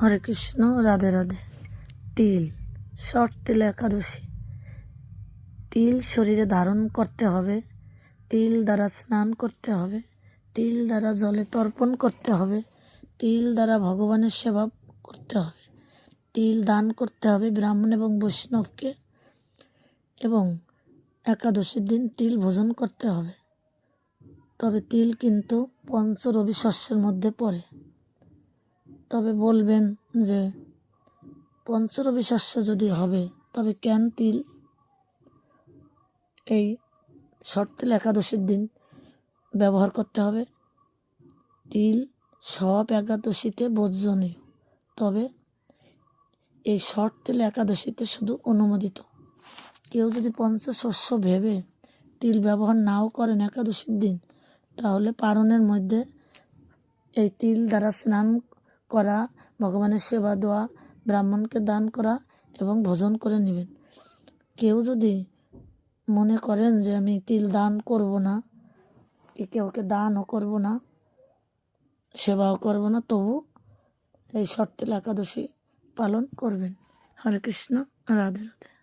হরে কৃষ্ণ, রাধে রাধে। তিল, শর্ট তিল একাদশী। তিল শরীরে ধারণ করতে হবে, তিল দ্বারা স্নান করতে হবে, তিল দ্বারা জলে তর্পণ করতে হবে, তিল দ্বারা ভগবানের সেবা করতে হবে, তিল দান করতে হবে ব্রাহ্মণ এবং বৈষ্ণবকে, এবং একাদশীর দিন তিল ভোজন করতে হবে। তবে তিল কিন্তু পঞ্চ রবি শস্যের মধ্যে পড়ে। তবে বলবেন যে পঞ্চরবি শস্য যদি হবে, তবে কেন তিল? এই শর্তিল একাদশীর দিন ব্যবহার করতে হবে। তিল সব একাদশীতে বর্জনীয়, তবে এই শর্ট তেল একাদশীতে শুধু অনুমোদিত। কেউ যদি পঞ্চশস্য ভেবে তিল ব্যবহার নাও করেন একাদশীর দিন, তাহলে পারণের মধ্যে এই তিল দ্বারা স্নান করা, ভগবানের সেবা দেওয়া, ব্রাহ্মণকে দান করা এবং ভোজন করে নেবেন। কেউ যদি মনে করেন যে আমি তিল দান করব না কি কেউকে দানও করব না, সেবাও করব না, তবু এই শর্তিল একাদশী পালন করবেন। হরে কৃষ্ণ, রাধে রাধে।